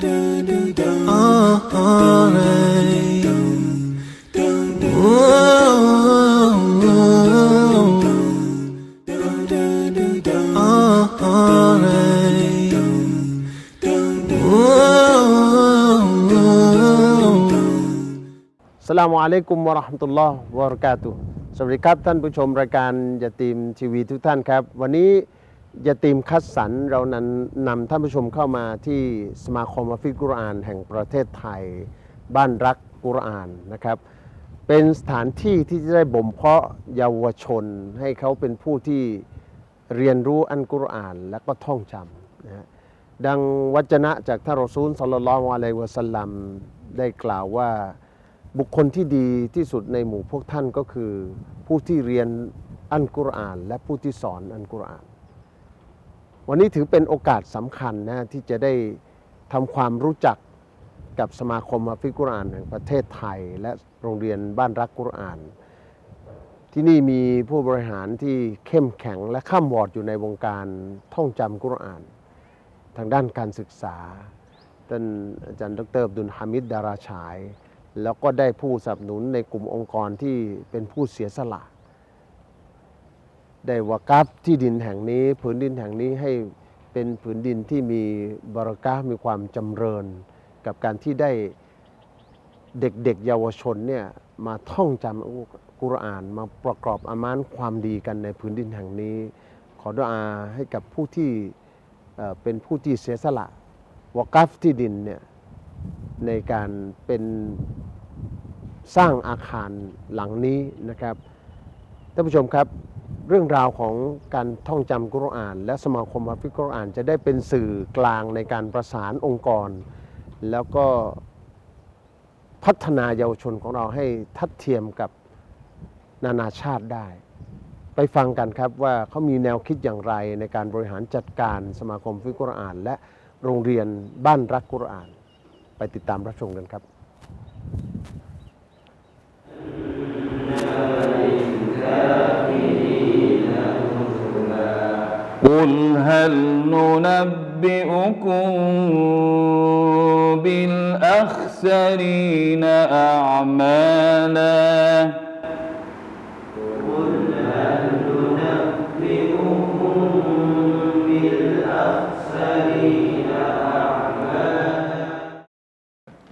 สลามอะลัยกุมวะเราะห์มะตุลลอฮ์วะบะเราะกาตุฮ์สวัสดีครับท่านผู้ชมรายการยาตีมทีวีทุกท่านครับ วันนี้ ยาตีมคัดสรรเรานั้นนำท่านผู้ชมเข้ามาที่สมาคมอัฟิกุรอานแห่งประเทศไทย บ้านรักกุรอานนะครับ เป็นสถานที่ที่จะได้บ่มเพาะเยาวชน ให้เขาเป็นผู้ที่เรียนรู้อันกุรอานและก็ท่องจำนะดังวัจนะจากท่านรอซูลสัลลัลลอฮุอะลัยวะสัลลัมได้กล่าวว่าบุคคลที่ดีที่สุดในหมู่พวกท่านก็คือ ผู้ที่เรียนอันกุรอาน และผู้ที่สอนอันกุรอาน วันนี้ถือเป็นโอกาสสำคัญนะที่จะได้ทำความรู้จักกับสมาคมอัฟฟิกุรอานแห่งประเทศไทย และโรงเรียนบ้านรักกุรอาน ที่นี่มีผู้บริหารที่เข้มแข็งและข้ามวอดอยู่ในวงการท่องจำกุรอาน ทางด้านการศึกษาท่านอาจารย์ดรดุลฮามิดดาราฉาย แล้วก็ได้ผู้สนับสนุนในกลุ่มองค์กรที่เป็นผู้เสียสละ ได้วากับที่ดินแห่งนี้ผืนดินแห่งนี้ให้เป็นผืนดินที่มีบารกะมีความจำเริญ กับการที่ได้เด็กๆเยาวชนเนี่ยมาท่องจำอัลกุรอาน มาประกอบอามานความดีกันในพื้นดินแห่งนี้ ขอดุอาให้กับผู้ที่เป็นผู้ที่เสียสละวากัฟที่ดินเนี่ยในการเป็นสร้างอาคารหลังนี้นะครับท่านผู้ชมครับ เรื่องราวของการท่องจำกุรอาน และสมาคมอัฟริกุรอาน จะได้เป็นสื่อกลางในการประสานองค์กร แล้วก็พัฒนาเยาวชนของเราให้ทัดเทียมกับนานาชาติได้ ไปฟังกันครับว่าเขามีแนวคิดอย่างไรในการบริหารจัดการสมาคมฟิกุรอาน และโรงเรียนบ้านรักกุรอาน ไปติดตามรับชมกันครับ قل هل ننبئكم بالأخسرين أعمالا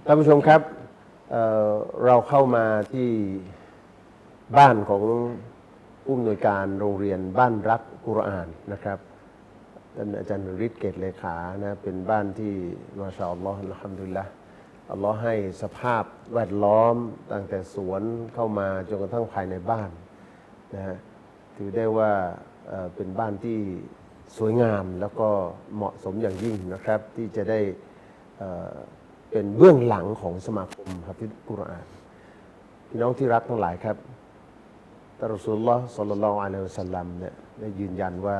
ท่านผู้ชมครับเอ่อเราเข้ามาที่บ้านของ ผู้อำนวยการโรงเรียนบ้านรักกุรอานนะครับท่านอาจารย์ฤทธิ์เกตเลขานะเป็นบ้านที่มาชาอัลลอฮ์อัลฮัมดุลิลละอัลลอฮ์ให้สภาพแวดล้อมตั้งแต่สวนเข้ามาจนกระทั่งภายในบ้านนะฮะถือได้ว่าเป็นบ้านที่สวยงามแล้วก็เหมาะสมอย่างยิ่งนะครับ ที่จะได้เป็นเบื้องหลังของสมาคมฮะฟิซกุรอานพี่น้องที่รักทั้งหลายครับ ตานรอสูลุลลอฮ์สัลลัลลอฮุอะลัยฮิวสัลลัมเนี่ยได้ยืนยันว่า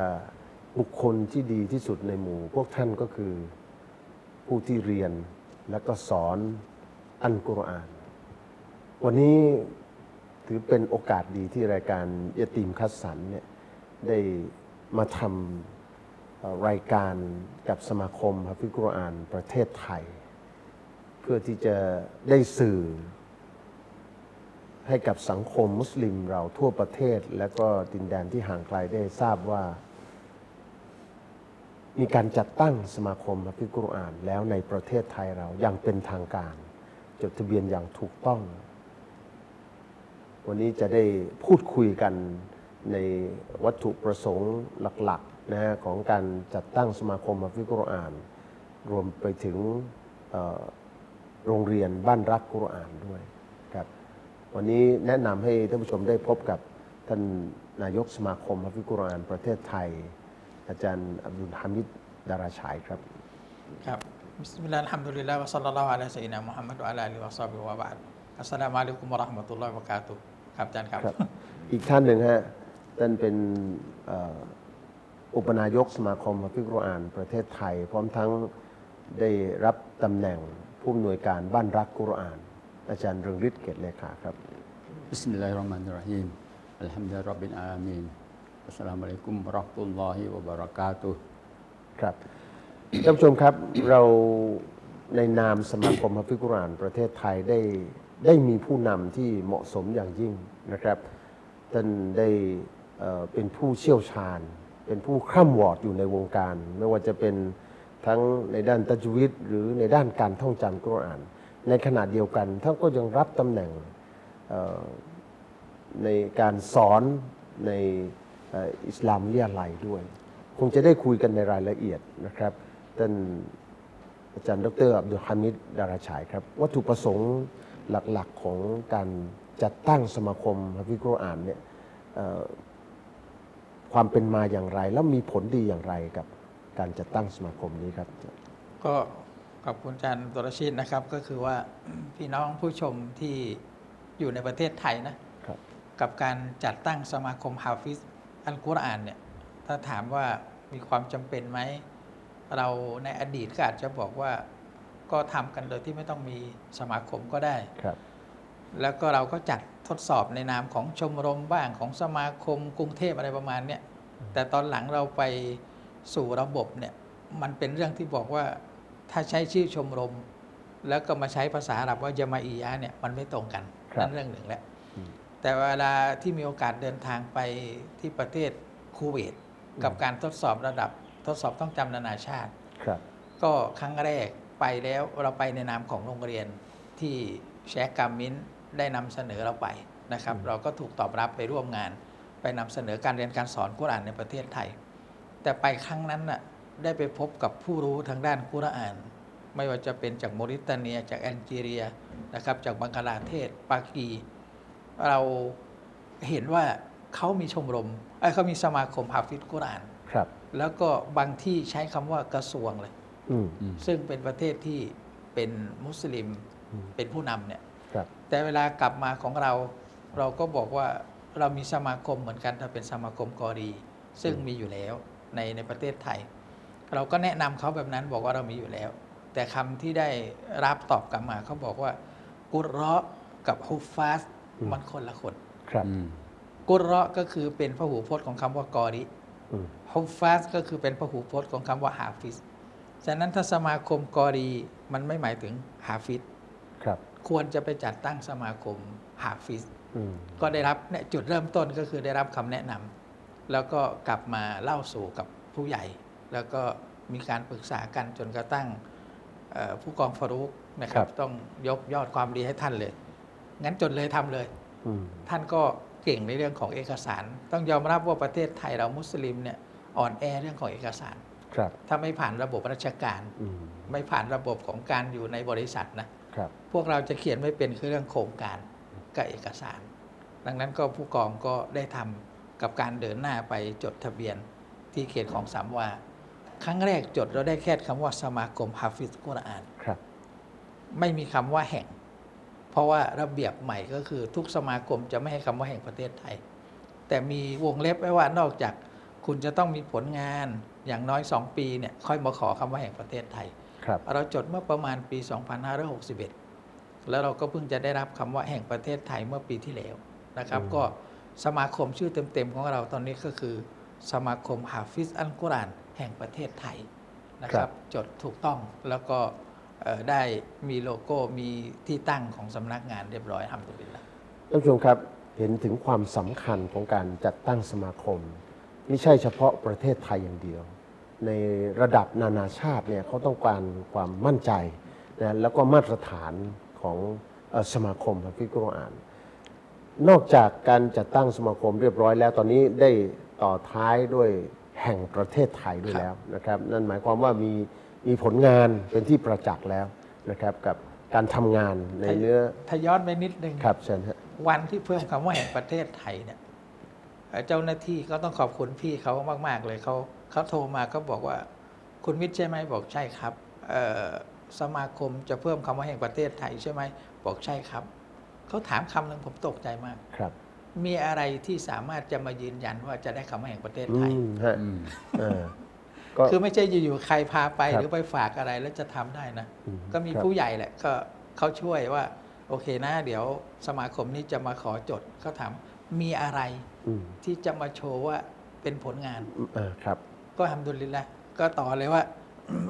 บุคคลที่ดีที่สุดในหมู่ พวกท่านก็คือผู้ที่เรียนและก็สอนอันกุรอาน วันนี้ถือเป็นโอกาสดีที่รายการยะตีมคัสสันเนี่ยได้มาทำรายการกับสมาคมฮะฟิกุรอานประเทศไทย เพื่อที่จะได้สื่อ ให้กับสังคมมุสลิมเราทั่วประเทศ และก็ดินแดนที่ห่างไกลได้ทราบว่า มีการจัดตั้งสมาคมฮะฟิซกุรอานแล้วในประเทศไทยเราอย่างเป็นทางการ จดทะเบียนอย่างถูกต้อง วันนี้จะได้พูดคุยกันในวัตถุประสงค์หลักๆนะฮะของการจัดตั้งสมาคมฮะฟิซกุรอาน รวมไปถึงโรงเรียนบ้านรักกุรอานด้วย วันนี้แนะนำให้ท่านผู้ชมได้พบกับท่านนายกสมาคมฮะฟิซกุรอานประเทศไทย อาจารย์อับดุลฮามิดดาราฉายครับครับบิสมิลลาฮิอัลฮัมดุลิลลาฮ์วะซัลลัลลอฮุอะลัยฮิสซัยยิดนามุฮัมมัดวะอะลาอาลิฮิวะซอฮบิฮิวะบะดอัสสลามุอะลัยกุมวะเราะห์มะตุลลอฮิวะบะเราะกาตุฮ์ครับอาจารย์ครับครับ อีกท่านหนึ่งฮะท่านเป็นเอ่ออุปนายกสมาคมฮะฟิซกุรอานประเทศไทย พร้อมทั้งได้รับตำแหน่งผู้อำนวยการบ้านรักกุรอาน อาจารย์เรืองฤทธิ์เกตเลขาครับ บิสมิลลาฮิรเราะห์มานิรเราะฮีมอัลฮัมดุลิลลาฮิร็อบบิลอามีนอัสสลามุอะลัยกุมวะเราะห์มะตุลลอฮิวะบะเราะกาตุฮ์ ครับ ท่านผู้ชมครับเราในนามสมาคมฮัฟฟิกุรอานประเทศไทยได้ได้มีผู้นำที่เหมาะสมอย่างยิ่งนะครับท่านได้เป็นผู้เชี่ยวชาญ เป็นผู้คร่ำวอดอยู่ในวงการ ไม่ว่าจะเป็นทั้งในด้านตัจวิตหรือในด้านการท่องจำกุรอาน ในขณะเดียวกันท่านก็ยังรับตำแหน่งในการสอนในอิสลามวิทยาลัยด้วย คงจะได้คุยกันในรายละเอียดนะครับท่านอาจารย์ดรอับดุลฮามิดดาราฉายครับ วัตถุประสงค์หลักๆของการจัดตั้งสมาคมฮะฟิกุรอานเนี่ยความเป็นมาอย่างไร แล้วมีผลดีอย่างไรกับการจัดตั้งสมาคมนี้ครับ ก็ ขอบคุณอาจารย์ตุรชิตนะครับ ก็คือว่าพี่น้องผู้ชมที่อยู่ในประเทศไทยนะครับกับการจัดตั้งสมาคมฮาฟิซอัลกุรอานเนี่ยถ้าถามว่ามีความจำเป็นไหม เราในอดีตก็อาจจะบอกว่าก็ทำกันโดยที่ไม่ต้องมีสมาคมก็ได้ครับ แล้วก็เราก็จัดทดสอบในนามของชมรมบ้างของสมาคมกรุงเทพอะไรประมาณเนี้ยแต่ตอนหลังเราไปสู่ระบบเนี่ยมันเป็นเรื่องที่บอกว่า ถ้าใช้ชื่อชมรม แล้วก็มาใช้ภาษาอาหรับว่ายามาอียะห์เนี่ยมันไม่ตรงกันครับนั่นเรื่องหนึ่งแหละแต่เวลาที่มีโอกาสเดินทางไปที่ประเทศคูเวตกับการทดสอบระดับทดสอบต้องจำนานาชาติครับก็ครั้งแรกไปแล้วเราไปในนามของโรงเรียนที่แชร์กามินได้นำเสนอเราไปนะครับ เราก็ถูกตอบรับไปร่วมงาน ไปนำเสนอการเรียนการสอนกุรอานในประเทศไทย แต่ไปครั้งนั้นน่ะ ได้ไปพบกับผู้รู้ทางด้านกุรอาน ไม่ว่าจะเป็นจากโมริตาเนีย จากแอลจีเรียนะครับ จากบังกลาเทศ ปากี เราเห็นว่าเขามีชมรมเอ้ยเขามีสมาคมฮาฟิซกุรอานครับ แล้วก็บางที่ใช้คำว่ากระทรวงเลยอืมซึ่งเป็นประเทศที่เป็นมุสลิมเป็นผู้นำเนี่ยครับแต่เวลากลับมาของเรา เราก็บอกว่าเรามีสมาคมเหมือนกันถ้าเป็นสมาคมกอรี ซึ่งมีอยู่แล้วในในประเทศไทย เราก็แนะนำเขาแบบนั้นบอกว่าเรามีอยู่แล้ว แต่คำที่ได้รับตอบกลับมาเขาบอกว่า กุรเราะห์กับฮุฟฟาสมันคนละคนครับอืมกุรเราะห์ก็คือเป็นพหูพจน์ของคำว่ากอริอืมฮุฟฟาสก็คือเป็นพหูพจน์ของคำว่าฮาฟิซฉะนั้นถ้าสมาคมกอรีมันไม่หมายถึงฮาฟิซครับ ควรจะไปจัดตั้งสมาคมฮาฟิซอืมก็ได้รับเนี่ยจุดเริ่มต้นก็คือได้รับคำแนะนำแล้วก็กลับมาเล่าสู่กับผู้ใหญ่ แล้วก็มีการปรึกษากันจนกระทั่งเอ่อผู้กองฟารุกนะครับ ต้องยกยอดความดีให้ท่านเลย งั้นจนเลยทำเลยอืมท่านก็เก่งในเรื่องของเอกสาร ต้องยอมรับว่าประเทศไทยเรามุสลิมเนี่ยอ่อนแอเรื่องของเอกสารครับถ้าไม่ผ่านระบบราชการอืมไม่ผ่านระบบของการอยู่ในบริษัทนะครับพวกเราจะเขียนไม่เป็นคือเรื่องโครงการกับเอกสาร ดังนั้นก็ผู้กองก็ได้ทำกับการเดินหน้าไปจดทะเบียนที่เขตของสามวา ครั้งแรกจดเราได้แค่คำว่าสมาคมฮาฟิซกุรอานครับไม่มีคำว่าแห่ง เพราะว่าระเบียบใหม่ก็คือทุกสมาคมจะไม่ให้คำว่าแห่งประเทศไทย แต่มีวงเล็บไว้ว่านอกจากคุณจะต้องมีผลงานอย่างน้อย 2 ปีเนี่ยค่อยมาขอคำว่าแห่งประเทศไทยครับเราจดเมื่อประมาณปี 2561 แล้วเราก็เพิ่งจะได้รับคำว่าแห่งประเทศไทยเมื่อปีที่แล้วนะครับ ก็สมาคมชื่อเต็มๆของเราตอนนี้ก็คือ สมาคมฮาฟิซอัลกุรอาน แห่งประเทศไทยนะครับจดถูกต้องแล้วก็เอ่อได้มีโลโก้มีที่ตั้งของสำนักงานเรียบร้อยทำตัวเป็นแล้วท่านผู้ชมครับเห็นถึงความสำคัญของการจัดตั้งสมาคม ไม่ใช่เฉพาะประเทศไทยอย่างเดียว ในระดับนานาชาติเนี่ยเขาต้องการความมั่นใจนะแล้วก็มาตรฐานของเอ่อสมาคมฮะฟิกุรอาน นอกจากการจัดตั้งสมาคมเรียบร้อยแล้วตอนนี้ได้ต่อท้ายด้วย แห่งประเทศไทยด้วยแล้วนะครับนั่นหมายความว่ามีมีผลงานเป็นที่ประจักษ์แล้วนะครับกับการทำงานในเนื้อถ้าย้อนไปนิดนึง ครับเชิญฮะวันที่เพิ่มคำว่าแห่งประเทศไทยเนี่ยเอ่อเจ้าหน้าที่ก็ต้องขอบคุณพี่เขามากๆเลยเขาเขาโทรมาก็บอกว่า คุณมิตรใช่ไหมบอกใช่ครับเอ่อสมาคมจะเพิ่มคำว่าแห่งประเทศไทยใช่ไหมบอกใช่ครับเขาถามคำหนึ่งผมตกใจมาก ครับ มีอะไรที่สามารถจะมายืนยันว่าจะได้คำว่าแห่งประเทศอืไทยมฮะอืม เออก็ คือไม่ใช่อยู่ๆใครพาไปครับหรือไปฝากอะไรแล้วจะทำได้นะ อืมก็มีครับ ผู้ใหญ่แหละก็เขาช่วยว่า โอเคนะ เดี๋ยวสมาคมนี้จะมาขอจดเขาถามมีอะไรอืมที่จะมาโชว์ว่าเป็นผลงาน เออครับ ก็ทำดุลินละก็ต่อเลยว่า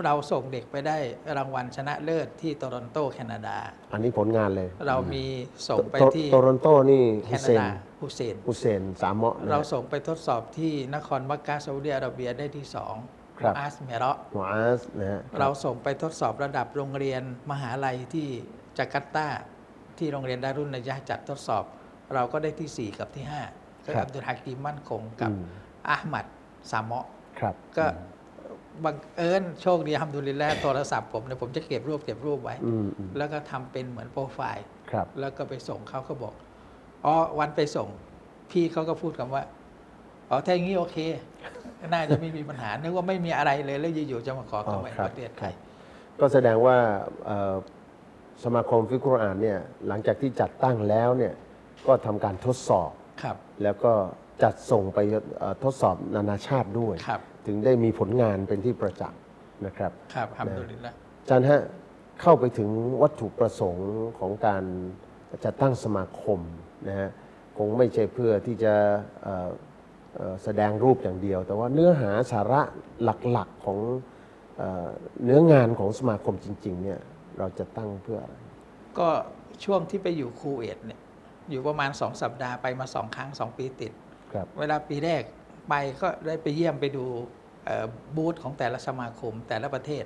เราส่งเด็กไปได้รางวัลชนะเลิศที่โตรอนโตแคนาดา อันนี้ผลงานเลย เรามีส่งไปโตที่โตรอนโตนี่แคฮุนาเซนดาฮุเซนฮุเซนสามเหมาะนะเราส่งไปทดสอบที่นครมักกะซาอุดิอาระเบียได้ที่สองครับอาสเมเราะห์หัวอาสนะฮะเราส่งไปทดสอบระดับโรงเรียนมหาลัยที่จาการ์ตาที่โรงเรียนดารุนนายะห์จัดทดสอบ เราก็ได้ที่ 4 กับที่5คืออับดุลฮากิมมั่นคงกับอืมอาหมัดสามเมาะห์ครับก็ บังเอิญโชคดีทำดุลิลแล้วโทรศัพท์ผมเนี่ยผมจะเก็บรูปเก็บรูปไว้อืมอืมแล้วก็ทำเป็นเหมือนโปรไฟล์ครับแล้วก็ไปส่งเขาเขาบอกอ๋อวันไปส่ง พี่เขาก็พูดคำว่าอ๋อถ้าอย่างนี้โอเค น่าจะไม่มีปัญหานึกว่าไม่มีอะไรเลยแล้วอยู่ๆจะมาขอเข้ามาในประเทศไทยก็แสดงว่าเอ่อสมาคมฟิกรุรอานเนี่ยหลังจากที่จัดตั้งแล้วเนี่ยก็ทำการทดสอบครับ แล้วก็จัดส่งไปเอ่อทดสอบนานาชาติด้วยครับ ถึงได้มีผลงานเป็นที่ประจักษ์นะครับครับทำดุลิลละอาจารย์ฮะเข้าไปถึงวัตถุประสงค์ของการจัดตั้งสมาคมนะฮะคงไม่ใช่เพื่อที่จะเอ่อเอ่อแสดงรูปอย่างเดียว แต่ว่าเนื้อหาสาระหลักๆของเอ่อเนื้องานของสมาคมจริงๆเนี่ยเราจะตั้งเพื่ออะไรก็ช่วงที่ไปอยู่คูเวตเนี่ยอยู่ประมาณสองสัปดาห์ไปมาสองครั้งสองปีติดครับเวลาปีแรกไปก็ได้ไปเยี่ยมไปดูเอ่อ บูธของแต่ละสมาคมแต่ละประเทศ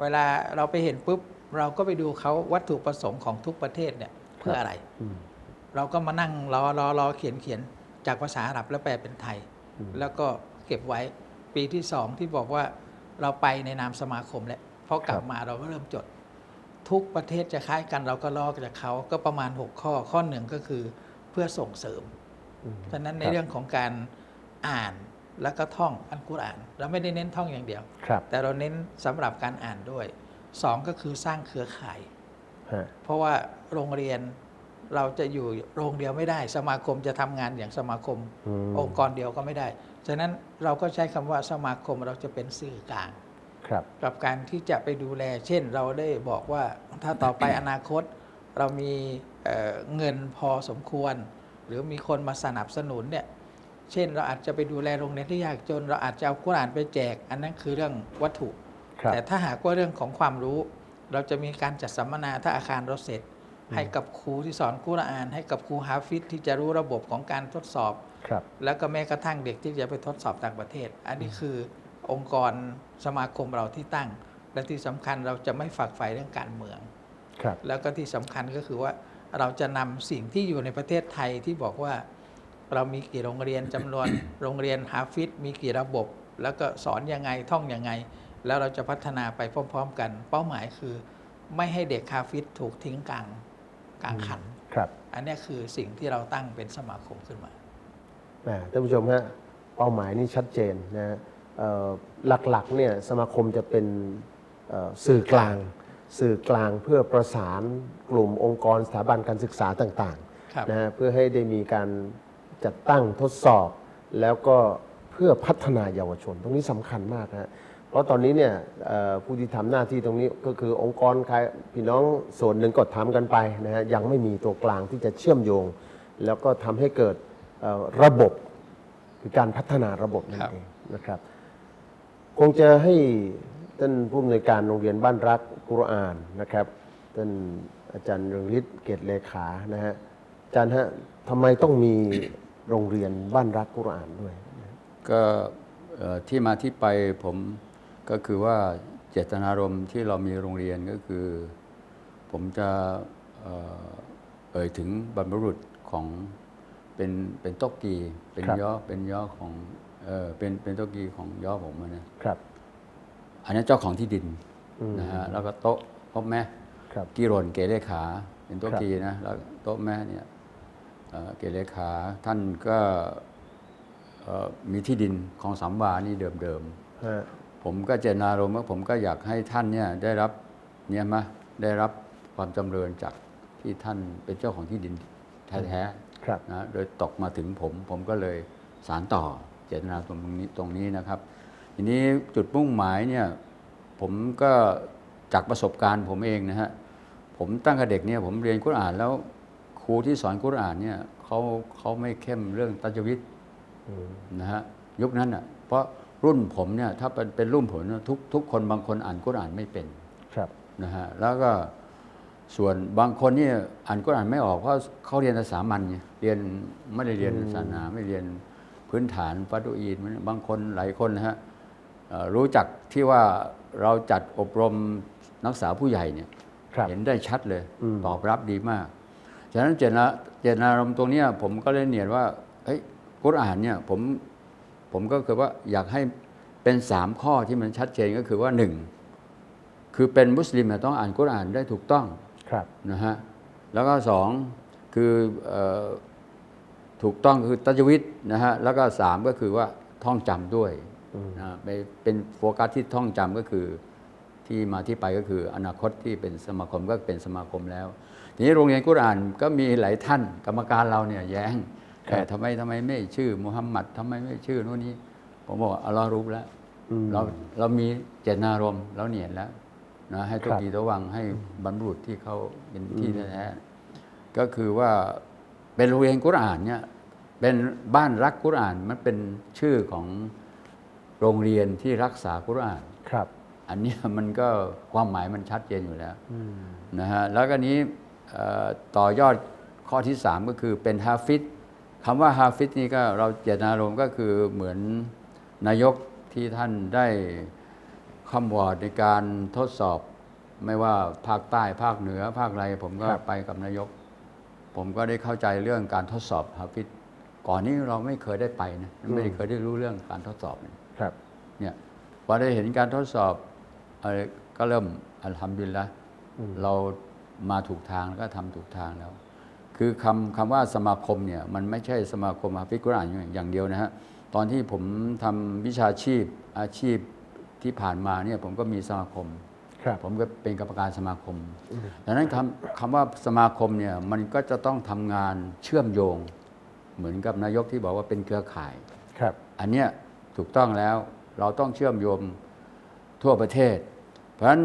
เวลาเราไปเห็นปุ๊บเราก็ไปดูเขาวัตถุประสงค์ของทุกประเทศเนี่ยเพื่ออะไรอืมเราก็มานั่งรอรอรอเขียนเขียนจากภาษาอาหรับแล้วแปลเป็นไทยอืมแล้วก็เก็บไว้ปีที่สองที่บอกว่าเราไปในนามสมาคมแล้วพอกลับมาเราก็เริ่มจด ทุกประเทศจะคล้ายกันเราก็ลอกจากเขาก็ประมาณ 6 ข้อข้อหนึ่งก็คือเพื่อส่งเสริมอืมฉะนั้นในครับเรื่องของการอ่าน แล้วก็ท่องอันกุรอาน เราไม่ได้เน้นท่องอย่างเดียวครับแต่เราเน้นสำหรับการอ่านด้วยสองก็คือสร้างเครือข่ายฮะเพราะว่าโรงเรียนเราจะอยู่โรงเดียวไม่ได้ สมาคมจะทำงานอย่างสมาคมอืมองค์กรเดียวก็ไม่ได้ ฉะนั้นเราก็ใช้คำว่าสมาคมเราจะเป็นสื่อกลางครับกับการที่จะไปดูแล เช่นเราได้บอกว่าถ้าต่อไปอนาคตเรามีเอ่อเงินพอสมควร หรือมีคนมาสนับสนุนเนี่ย เช่น เราอาจจะไปดูแลโรงเรียนที่ยากจน เราอาจจะเอากุรอานไปแจก อันนั้นคือเรื่องวัตถุครับแต่ถ้าหากว่าเรื่องของความรู้ เราจะมีการจัดสัมมนาถ้าอาคารเราเสร็จ ให้กับครูที่สอนกุรอาน ให้กับครูฮาฟิซที่จะรู้ระบบของการทดสอบครับแล้วก็แม้กระทั่งเด็กที่จะไปทดสอบต่างประเทศ อันนี้คือองค์กรสมาคมเราที่ตั้ง และที่สำคัญเราจะไม่ฝักใฝ่เรื่องการเมืองครับแล้วก็ที่สำคัญก็คือว่าเราจะนำสิ่งที่อยู่ในประเทศไทยที่บอกว่า เรามีกี่โรงเรียนจำนวนโรงเรียนฮาฟิซมีกี่ระบบ แล้วก็สอนยังไงท่องยังไง แล้วเราจะพัฒนาไปพร้อม ๆ กัน เป้าหมายคือ ไม่ให้เด็กฮาฟิซถูกทิ้งกลางกลางขันครับอันเนี้ยคือสิ่งที่เราตั้งเป็นสมาคมขึ้นมาอ่าท่านผู้ชมฮะเป้าหมายนี่ชัดเจนนะฮะเอ่อหลักๆเนี่ยสมาคมจะเป็นเอ่อสื่อกลาง สื่อกลางเพื่อประสานกลุ่มองค์กรสถาบันการศึกษาต่างครับๆนะฮะเพื่อให้ได้มีการ จัดตั้งทดสอบ แล้วก็เพื่อพัฒนาเยาวชน ตรงนี้สำคัญมากนะฮะเพราะตอนนี้เนี่ยเอ่อผู้ที่ทำหน้าที่ตรงนี้ก็คือองค์กรใครพี่น้องส่วนหนึ่งก็ทำกันไปนะฮะยังไม่มีตัวกลางที่จะเชื่อมโยง แล้วก็ทำให้เกิดเอ่อระบบคือการพัฒนาระบบนั่นครับเองนะครับ คงจะให้ท่านผู้อำนวยการโรงเรียนบ้านรักกุรอานนะครับท่านอาจารย์เรืองฤทธิ์เกตเลขานะฮะอาจารย์ฮะทำไมต้องมี โรงเรียนบ้านรักกุรอานด้วย ก็เอ่อที่มาที่ไปผมก็คือว่าเจตนารมณ์ที่เรามีโรงเรียนก็คือ ผมจะเอ่อเอ่ยถึงบรรพบุรุษของเป็นเป็นโตกกีเป็นครับย่อเป็นย่อของเออเป็นเป็นโตกกีของย่อผมอะนะครับ อันนี้นเจ้าของที่ดินอืมนะฮะแล้วก็โต๊ะพ่อแม่ครับกีรนเกเลขา เป็นโต๊ะครับกีนะแล้วโต๊ะแม่เนี่ย เอ่อเกเลขาท่านก็เอ่อมีที่ดินของสามวานี่เดิมฮะๆผมก็เจตนารมณ์ว่าผมก็อยากให้ท่านเนี่ยได้รับเนี่ยมาได้รับความจำเริญจากที่ท่านเป็นเจ้าของที่ดินแท้ครับๆนะโดยตกมาถึงผม ผมก็เลยสารต่อเจตนารมณ์ตรงนี้ตรงนี้นะครับ ทีนี้จุดมุ่งหมายเนี่ยผมก็จากประสบการณ์ผมเองนะฮะผมตั้งแต่เด็กเนี่ยผมเรียนกุรอานแล้ว ครูที่สอนกุรอานเนี่ยเขาเขาไม่เข้มเรื่องตัจวิทอืมนะฮะยุคนั้นอะเพราะรุ่นผมเนี่ยถ้าเป็นเป็นรุ่นผมเนี่ยทุกทุกคนบางคนอ่านกุรอานไม่เป็นครับนะฮะแล้วก็ส่วนบางคนเนี่ยอ่านกุรอานไม่ออกเพราะเขาเรียนภาษามันไงเรียนไม่ได้เรียนศาสนาไม่เรียนพื้นฐานฟัตุอีนบางคนหลายคนนะฮะเอ่อรู้จักที่ว่าเราจัดอบรมนักศึกษาผู้ใหญ่เนี่ยครับเห็นได้ชัดเลยอืมตอบรับดีมาก ฉะนั้นเจตนาเจตนารมณ์ตรงเนี้ยผมก็เลยเนียนว่าเฮ้ยกุรอานเนี่ยผมผมก็คือว่าอยากให้เป็นสามข้อที่มันชัดเจนก็คือว่าหนึ่งคือเป็นมุสลิมเนี่ยต้องอ่านกุรอานได้ถูกต้องครับนะฮะแล้วก็สองคือเอ่อถูกต้องคือตัจวิตนะฮะแล้วก็สามก็คือว่าท่องจำด้วยนะไปเป็นโฟกัสที่ท่องจำก็คือที่มาที่ไปก็คืออนาคตที่เป็นสมาคมก็เป็นสมาคมแล้ว ทีนี้โรงเรียนกุรอานก็มีหลายท่านกรรมการเราเนี่ยแย้งครับแต่ทำไมทำไมไม่ชื่อมุฮัมมัดทำไมไม่ชื่อโน่นนี้ ผมบอกว่าอัลลอฮ์รู้แล้วอืมเราเรามีเจตนารมณ์เราเนียนแล้วนะให้ทุกครับทีระวังให้บรรพบุรุษที่เขาเป็นที่แท้ๆก็คือว่าเป็นโรงเรียนกุรอานเนี่ยเป็นบ้านรักกุรอานมันเป็นชื่อของโรงเรียนที่รักษากุรอานครับ อันเนี้ยมันก็ความหมายมันชัดเจนอยู่แล้วอืมนะฮะแล้วก็นี้เอ่อ ต่อยอดข้อที่ 3 ก็คือเป็นฮาฟิดคำว่าฮาฟิดนี่ก็เราเจตนารมณ์ก็คือเหมือนนายกที่ท่านได้คำวอร์ดในการทดสอบ ไม่ว่าภาคใต้ภาคเหนือภาคอะไรผมก็ครับไปกับนายก ผมก็ได้เข้าใจเรื่องการทดสอบฮาฟิดก่อนนี้เราไม่เคยได้ไปนะไม่ได้เคยได้รู้เรื่องการทดสอบเนี่ยครับเนี่ยพอได้เห็นการทดสอบเอ่อก็เริ่มอัลฮัมดุลิลละอืมเรา มาถูกทางแล้วก็ทำถูกทางแล้ว คือคำคำว่าสมาคมเนี่ยมันไม่ใช่สมาคมฮาฟิซกุรอานอย่างเดียวนะฮะตอนที่ผมทำวิชาชีพอาชีพที่ผ่านมาเนี่ยผมก็มีสมาคมครับผมก็เป็นกรรมการสมาคม ดังนั้นคำคำว่าสมาคมเนี่ยมันก็จะต้องทำงานเชื่อมโยง เหมือนกับนายกที่บอกว่าเป็นเครือข่าย ครับ อันเนี้ยถูกต้องแล้วเราต้องเชื่อมโยงทั่วประเทศ เพราะฉะนั้น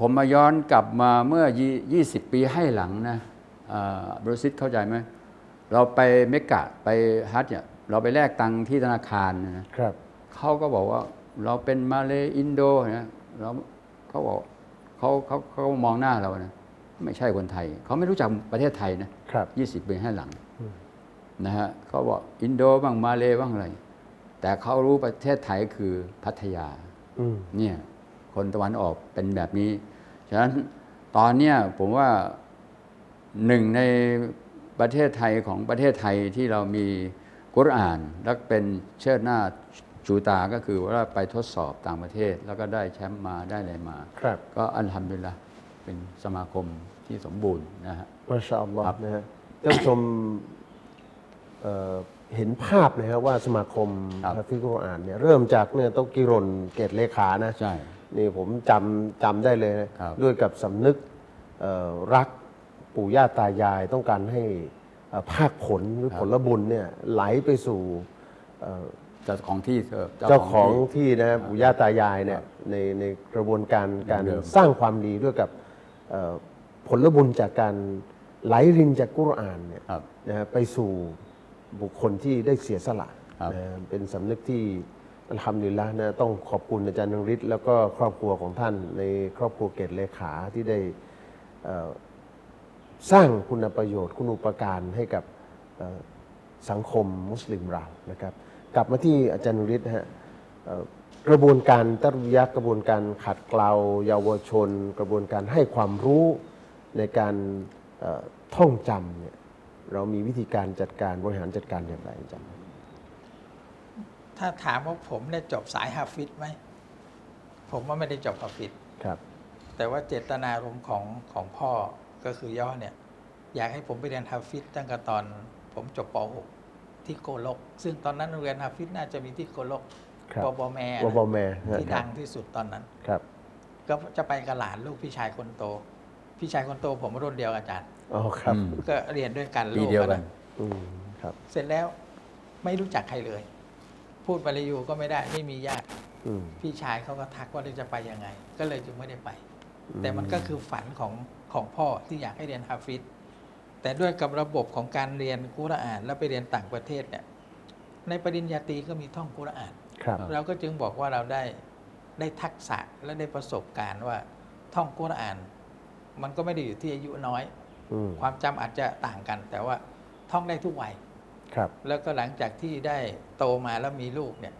ผมมาย้อนกลับมาเมื่อ 20 ปีให้หลังนะอ่าบริษัทเข้าใจไหมเราไปเมกะไปฮัทเนี่ยเราไปแลกตังค์ที่ธนาคารนะครับเขาก็บอกว่าเราเป็นมาเลอินโดนะเราเขาบอกเขาเขาเขามองหน้าเรานะไม่ใช่คนไทย เขาไม่รู้จักประเทศไทยนะครับยี่สิบปีให้หลังนะฮะเขาบอกอินโดบ้างมาเลบ้างอะไร แต่เขารู้ประเทศไทยคือพัทยาอืมเนี่ย คนตะวันออกเป็นแบบนี้ ฉะนั้นตอนเนี้ยผมว่าหนึ่งในประเทศไทยของประเทศไทยที่เรามีกุรอาน และเป็นเชิดหน้าจูตาก็คือว่าไปทดสอบต่างประเทศ แล้วก็ได้แชมป์มาได้อะไรมาครับก็อัลฮัมดุลิลละเป็นสมาคมที่สมบูรณ์นะฮะมาชาอัลลอฮครั์บนะฮะท่านผู้ชมเอ่อเห็นภาพนะครับว่าสมาคมครับฮะฟิกุรอานเนี่ยเริ่มจากเนี่ยโตะกิรนเกตเลขานะใช่ นี่ผมจำจำได้เลยนะครับด้วยกับสำนึกเอ่อรักปู่ย่าตายายต้องการให้เอ่อภาคผลหรือผลบุญเนี่ยไหลไปสู่เอ่อเจ้าของที่เถอะเจ้าของที่ที่นะปู่ย่าตายายเนี่ยในในกระบวนการการเดิมสร้างความดีด้วยกับเอ่อผลบุญจากการไหลรินจากกุรอานเนี่ยครับนะฮะไปสู่บุคคลที่ได้เสียสละครับนะฮะเป็นสำนึกที่ อัลฮัมดุลิลละนะต้องขอบคุณอาจารย์นงฤทธิ์แล้วก็ครอบครัวของท่านในครอบครัวเกตเลขาที่ได้สร้างคุณประโยชน์ คุณอุปการให้กับสังคมมุสลิมเรานะครับ กลับมาที่อาจารย์นงฤทธิ์ฮะกระบวนการตรวิยะกระบวนการขัดเกลาเยาวชน กระบวนการให้ความรู้ในการท่องจำเนี่ยเรามีวิธีการจัดการบริหารจัดการอย่างไรอาจารย์ ถ้าถามว่าผมเนี่ยจบสายฮาฟิดไหม ผมว่าไม่ได้จบฮาฟิดครับ แต่ว่าเจตนารมณ์ของของพ่อก็คือย่อเนี่ย อยากให้ผมไปเรียนฮาฟิดตั้งแต่ตอนผมจบป .6 ที่โกลก ซึ่งตอนนั้นโรงเรียนฮาฟิดน่าจะมีที่โกลกครับปบแมบอบอแม่ที่ดังที่สุดตอนนั้นครับ ก็จะไปกับหลานลูกพี่ชายคนโต พี่ชายคนโตผมรุ่นเดียวกับอาจารย์อ๋อครับอืมก็เรียนด้วยกันปีลูกเดียวอะกันนะอืมครับเสร็จแล้วไม่รู้จักใครเลย พูดมาลายูก็ไม่ได้ไม่มีญาติอืม พี่ชายเขาก็ทักว่าเราจะไปยังไง ก็เลยจึงไม่ได้ไป อืม แต่มันก็คือฝันของของพ่อที่อยากให้เรียนฮาฟิดแต่ด้วยกับระบบของการเรียนกุรอานแล้วไปเรียนต่างประเทศเนี่ยในปริญญาตรีก็มีท่องกุรอาน ครับ เราก็จึงบอกว่าเราได้ได้ทักษะและได้ประสบการณ์ว่าท่องกุรอาน มันก็ไม่ได้อยู่ที่อายุน้อย อืม ความจำอาจจะต่างกัน แต่ว่าท่องได้ทุกวัย ครับ แล้วก็หลังจากที่ได้โตมาแล้วมีลูกเนี่ย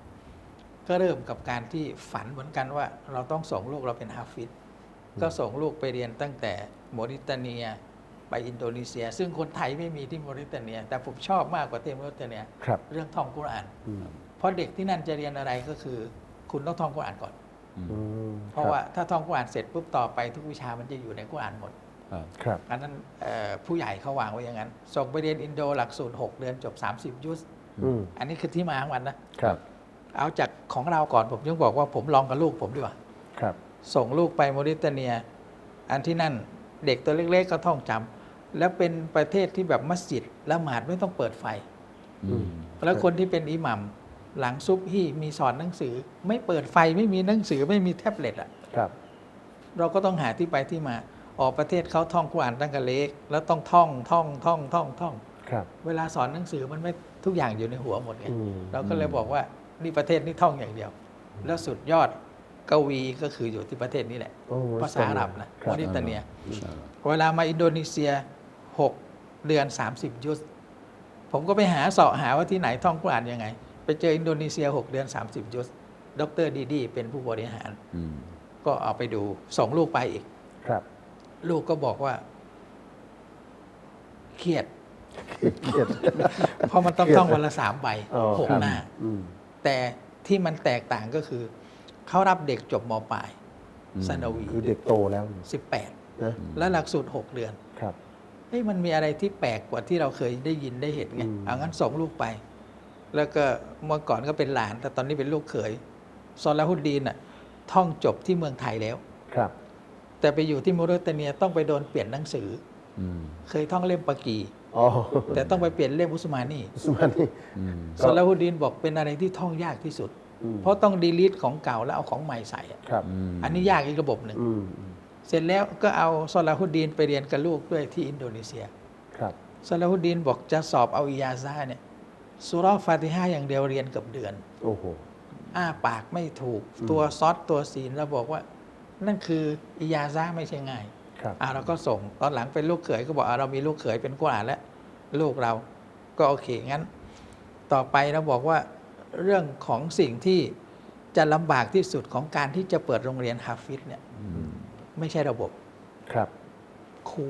ก็เริ่มกับการที่ฝันเหมือนกันว่า เราต้องส่งลูกเราเป็นฮาฟิดก็ส่งลูกไปเรียนตั้งแต่โมริตาเนียไปอินโดนีเซีย ซึ่งคนไทยไม่มีที่โมริตาเนีย แต่ผมชอบมากกว่าที่โมริตาเนียครับเรื่องท่องกุรอานอืมเพราะเด็กที่นั่นจะเรียนอะไรก็คือ คุณต้องท่องกุรอานก่อนอืมเพราะว่าถ้าท่องกุรอานเสร็จปุ๊บต่อไปทุกวิชามันจะอยู่ในกุรอานหมด ครับครับอันนั้นเอ่อผู้ใหญ่เขาวางไว้อย่างนั้น ส่งไปเรียนอินโดหลักสูตร 6 เดือนจบ 30 ยุสอืมอันนี้คือที่มาของมันนะครับ เอาจากของเราก่อนผมยังบอกว่าผมลองกับลูกผมดีกว่าครับ ส่งลูกไปโมริตาเนีย อันที่นั่นเด็กตัวเล็ก ๆ ก็ท่องจำแล้วเป็นประเทศที่แบบมัสยิดละหมาดไม่ต้องเปิดไฟอืมแล้วคนที่เป็นอิหมัมหลังซุปฮี่มีสอนหนังสือ ไม่เปิดไฟไม่มีหนังสือไม่มีแท็บเล็ตอะครับ เราก็ต้องหาที่ไปที่มา ออกประเทศเขาท่องกุรอานตั้งแต่เล็ก แล้วต้องท่องท่องท่องท่องท่องครับเวลาสอนหนังสือมันไม่ทุกอย่างอยู่ในหัวหมดไงอืมเราก็เลยบอกว่านี่ประเทศนี้ท่องอย่างเดียว แล้วสุดยอดกวีก็คืออยู่ที่ประเทศนี้แหละโอ้ภาษาอาหรับนะครัมบอริตาเนียครับเวลามาอินโดนีเซีย 6 เดือน 30 ยุสผมก็ไปหาเสาะหาว่าที่ไหนท่องกุรอานยังไง ไปเจออินโดนีเซีย 6 เดือน 30 ยุสดรดีดีเป็นผู้บริหารอืมก็เอาไปดูส่งลูกไปอีกครับ ลูกก็บอกว่า เครียด เครียด เพราะมันต้องเครียดท่องวันละสามใบอ๋อหกครับ หน้า อืม แต่ที่มันแตกต่างก็คือ เขารับเด็กจบมปลายอืม สนาวีคือเด็กโตแล้ว18นะและหลักสูตร6เดือน ครับ เฮ้ยมันมีอะไรที่แปลกกว่าที่เราเคยได้ยินได้เห็นไงอืม เอางั้นส่งลูกไป แล้วก็เมื่อก่อนก็เป็นหลาน แต่ตอนนี้เป็นลูกเขยซอลาฮุดดีนน่ะท่องจบที่เมืองไทยแล้ว ครับ แต่ไปอยู่ที่โมริตาเนียต้องไปโดนเปลี่ยนหนังสืออืมเคยท่องเล่มปากีอ๋อแต่ต้องไปเปลี่ยนเล่มอุสมานีสมานี่อืมก็ซอลาฮุดดีนบอกเป็นอะไรที่ท่องยากที่สุดอืมเพราะต้องดีลิทของเก่าแล้วเอาของใหม่ใส่อะครับอืมอันนี้ยากอีกระบบหนึ่งอืมอืมเสร็จแล้วก็เอาซอลาฮุดดีนไปเรียนกับลูกด้วยที่อินโดนีเซีย ครับซาลาฮุดดีนบอกจะสอบเอาอิยาซาห์เนี่ยสุราะห์ฟาติฮาอย่างเดียวเรียนเกับเดือน โอ้โหอ้าปากไม่ถูกอืมตัวซอสตัวซีนแล้วบอกว่า นั่นคืออิยาซาห์ไม่ใช่ง่ายครับอ่าเราก็ส่งตอนหลังเป็นลูกเขยก็บอกอ่าเรามีลูกเขยเป็นกุรอานแล้วลูกเราก็โอเคงั้น ต่อไปเราบอกว่าเรื่องของสิ่งที่จะลำบากที่สุดของการที่จะเปิดโรงเรียนฮาฟิซเนี่ยอืมไม่ใช่ระบบครับครู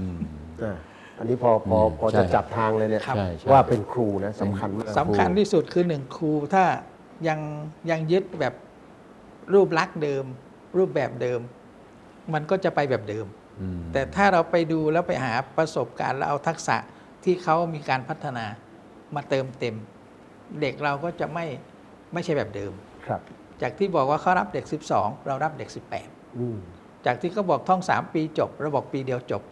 อืมอ่าอันนี้พอพออืมพอใช่จะจับทางเลยเนี่ยครับใช่ใช่ว่าเป็นครูนะสำคัญมากสำคัญที่สุดคือหนึ่งครูถ้ายังยังยึดแบบรูปลักษณ์เดิม รูปแบบเดิม มันก็จะไปแบบเดิมอืมแต่ถ้าเราไปดูแล้วไปหาประสบการณ์แล้วเอาทักษะที่เขามีการพัฒนามาเติมเต็ม เด็กเราก็จะไม่ไม่ใช่แบบเดิมครับ จากที่บอกว่าเขารับเด็ก 12 เรารับเด็กอืม18 จากที่เขาบอกท่อง 3 ปีจบเราบอกปีเดียวจบ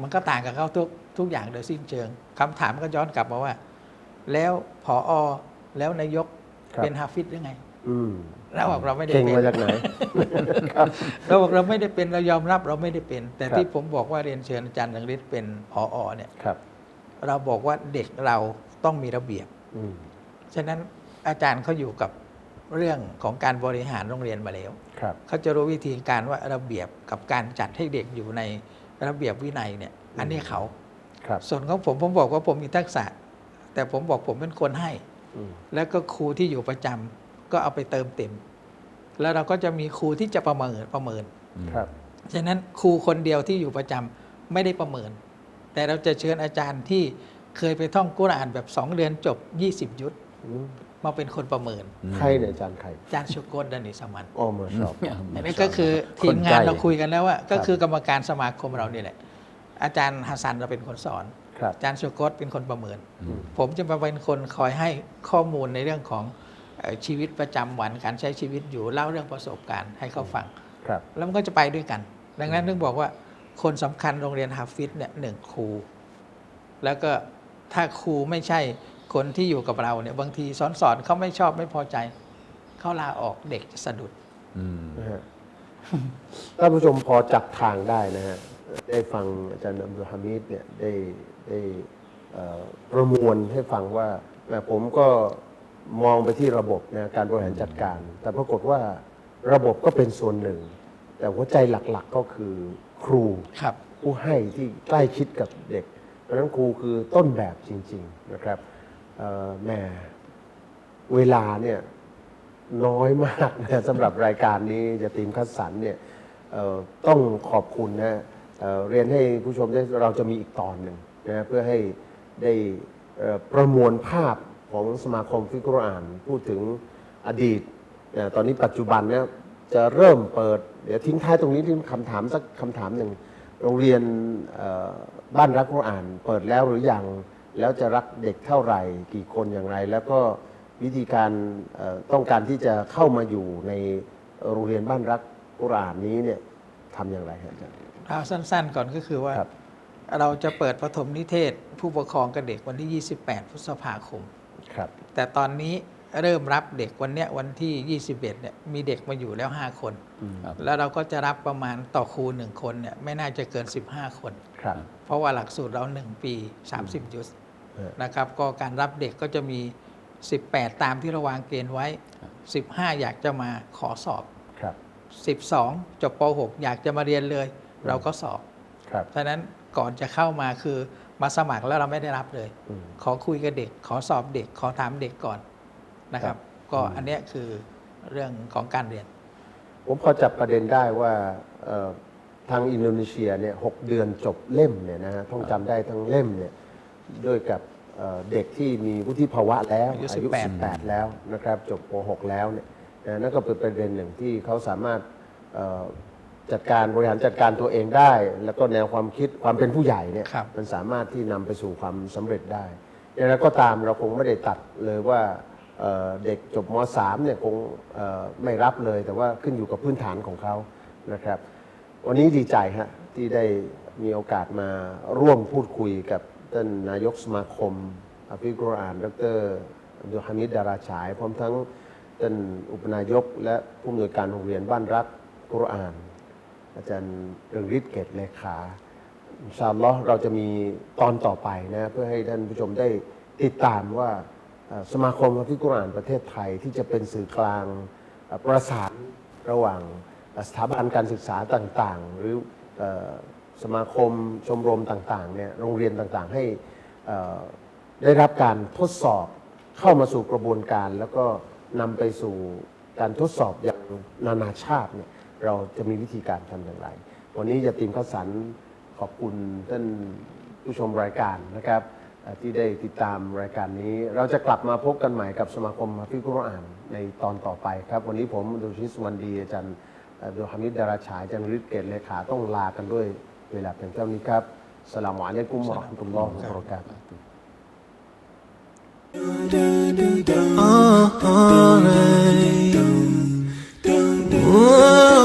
มันก็ต่างกับเขาทุกทุกอย่างโดยสิ้นเชิงคำถามก็ย้อนกลับมาว่า แล้วผออแล้วนายกครับเป็นฮาฟิดหรือไงอืม เราบอกเราไม่ได้เก่งเป็นมาจากไหนครับเราบอกเราไม่ได้เป็นเรายอมรับเราไม่ได้เป็น แต่ครับ ที่ผมบอกว่าเรียนเชิญอาจารย์ดังฤทธิ์เป็นผออเนี่ย ครับเราบอกว่าเด็กเราต้องมีระเบียบ อืมฉะนั้นอาจารย์เขาอยู่กับเรื่องของการบริหารโรงเรียนมาแล้ว ครับ เขาจะรู้วิธีการว่าระเบียบกับการจัดให้เด็กอยู่ในระเบียบวินัยเนี่ย อันนี้เขา ครับส่วนของผมผมบอกว่าผมมีทักษะ แต่ผมบอกผมเป็นคนให้ อืมแล้วก็ครูที่อยู่ประจำ ก็เอาไปเติมเต็ม แล้วเราก็จะมีครูที่จะประเมินประเมินครับฉะนั้นครูคนเดียวที่อยู่ประจำไม่ได้ประเมิน แต่เราจะเชิญอาจารย์ที่เคยไปท่องกุรอานแบบ2เดือนจบ 20 ยุทธอืมมาเป็นคนประเมิน ใครเนี่ยอาจารย์ใครอาจารย์ชุกนดานิสมันอ๋อมาชอบอันนี้ก็คือทีมงานเราคุยกันแล้วว่า ก็คือกรรมการสมาคมเรานี่แหละ อาจารย์ฮัสซันเราเป็นคนสอนครับอาจารย์ชุกนเป็นคนประเมินอืมผมจะมาเป็นคนคอยให้ข้อมูลในเรื่องของเอ่อ ชีวิตประจำวันการใช้ชีวิตอยู่เล่าเรื่องประสบการณ์ให้เขาฟังครับแล้วมันก็จะไปด้วยกัน ดังนั้นถึงบอกว่าคนสำคัญโรงเรียนฮาฟิซเนี่ยหนึ่งครู แล้วก็ถ้าครูไม่ใช่คนที่อยู่กับเราเนี่ยบางทีสอนสอนเขาไม่ชอบไม่พอใจเขาลาออกเด็กจะสะดุดอืมนะฮะท่านผู้ชมพอจับทางได้นะฮะได้ฟังอาจารย์อับดุลฮามิดเนี่ยได้ได้เอ่อประมวลให้ฟังว่าแหม่ผมก็ มองไปที่ระบบนะการบริหารจัดการ แต่ปรากฏว่าระบบก็เป็นส่วนหนึ่ง แต่หัวใจหลักๆก็คือครูครับผู้ให้ที่ใกล้ชิดกับเด็ก เพราะฉะนั้นครูคือต้นแบบจริง ๆนะครับเอ่อแหม่เวลาเนี่ยน้อยมากนะสำหรับรายการนี้จะทีมคัดสรรเนี่ยเอ่อต้องขอบคุณนะเอ่อเรียนให้ผู้ชมได้เราจะมีอีกตอนหนึ่งนะเพื่อให้ได้เอ่อประมวลภาพ ของสมาคมฟิกรอานพูดถึงอดีตนะตอนนี้ปัจจุบันเนี่ยจะเริ่มเปิด เดี๋ยวทิ้งท้ายตรงนี้ที่คำถามสักคำถามหนึ่งโรงเรียนเอ่อบ้านรักกุรอาน เปิดแล้วหรือยังแล้วจะรักเด็กเท่าไหร่ กี่คนอย่างไร แล้วก็วิธีการเอ่อต้องการที่จะเข้ามาอยู่ในโรงเรียนบ้านรักกุรอานนี้เนี่ยทำอย่างไรครับอาจารย์เอาสั้น ๆ ก่อนก็คือว่าครับเราจะเปิดปฐมนิเทศผู้ปกครองกับเด็กวันที่ 28 พฤษภาคม ครับ แต่ตอนนี้เริ่มรับเด็กวันเนี้ยวันที่ 21เนี่ยมีเด็กมาอยู่แล้ว 5 คน ครับ แล้วเราก็จะรับประมาณต่อครูหนึ่งคนเนี่ยไม่น่าจะเกิน 15 คน ครับ เพราะว่าหลักสูตรเรา 1 ปี 30 ยุทธเออ นะครับก็การรับเด็กก็จะมี 18 ตามที่เราวางเกณฑ์ไว้ 15 อยากจะมาขอสอบ ครับ 12 จบป .6 อยากจะมาเรียนเลย เราก็สอบ ครับ ฉะนั้นก่อนจะเข้ามาคือ มาสมัครแล้วเราไม่ได้รับเลยอืมขอคุยกับเด็ก ขอสอบเด็ก ขอถามเด็กก่อนนะครับ ก็อันเนี้ยคือเรื่องของการเรียน ผมพอจับประเด็นได้ว่าเอ่อทางอินโดนีเซียเนี่ยหกเดือนจบเล่มเนี่ยนะฮะท่องจำได้ทั้งเล่มเนี่ยด้วยกับเอ่อเด็กที่มีวุฒิภาวะแล้วอายุอายุ18 18 แล้วนะครับ จบป .6 แล้วเนี่ยนะนั่นก็เป็นประเด็นหนึ่งที่เขาสามารถเอ่อ จัดการบริหารจัดการตัวเองได้ แล้วก็แนวความคิดความเป็นผู้ใหญ่เนี่ยครับ มันสามารถที่นำไปสู่ความสำเร็จได้อย่างไรก็ตามเราคงไม่ได้ตัดเลยว่าเอ่อเด็กจบม .3 เนี่ยคงเอ่อไม่รับเลย แต่ว่าขึ้นอยู่กับพื้นฐานของเขานะครับ วันนี้ดีใจฮะที่ได้มีโอกาสมาร่วมพูดคุยกับท่านนายกสมาคมอภิกรอานดรอับดุลฮามิดดาราฉาย พร้อมทั้งท่านอุปนายก และผู้อำนวยการโรงเรียนบ้านรักกุรอาน อาจารย์เรืองฤทธิ์เกตเลขาอินชาอัลลอเราจะมีตอนต่อไปนะเพื่อให้ท่านผู้ชมได้ติดตามว่าสมาคมฮะฟิกุรานประเทศไทยที่จะเป็นสื่อกลางประสานระหว่างสถาบันการศึกษาต่างๆ หรือสมาคมชมรมต่างๆเนี่ยโรงเรียนต่างๆให้ได้รับการทดสอบเข้ามาสู่กระบวนการ แล้วก็นำไปสู่การทดสอบอย่างนานาชาติเนี่ย เราจะมีวิธีการทำอย่างไร วันนี้จะตีมข้าวสันขอบคุณท่านผู้ชมรายการนะครับเอ่อที่ได้ติดตามรายการนี้ เราจะกลับมาพบกันใหม่กับสมาคมฟิกุรอานในตอนต่อไปครับ วันนี้ผมดูชิตสวันดีอาจารย์เอ่อดูฮามิดดาราฉายอาจารย์ฤทธิ์เกตเลขาต้องลากันด้วยเวลาเพียงเท่านี้ครับสลามอะลัยกุมวะเราะห์มะตุลลอฮ์วะบะเราะกาตุฮ์ alright.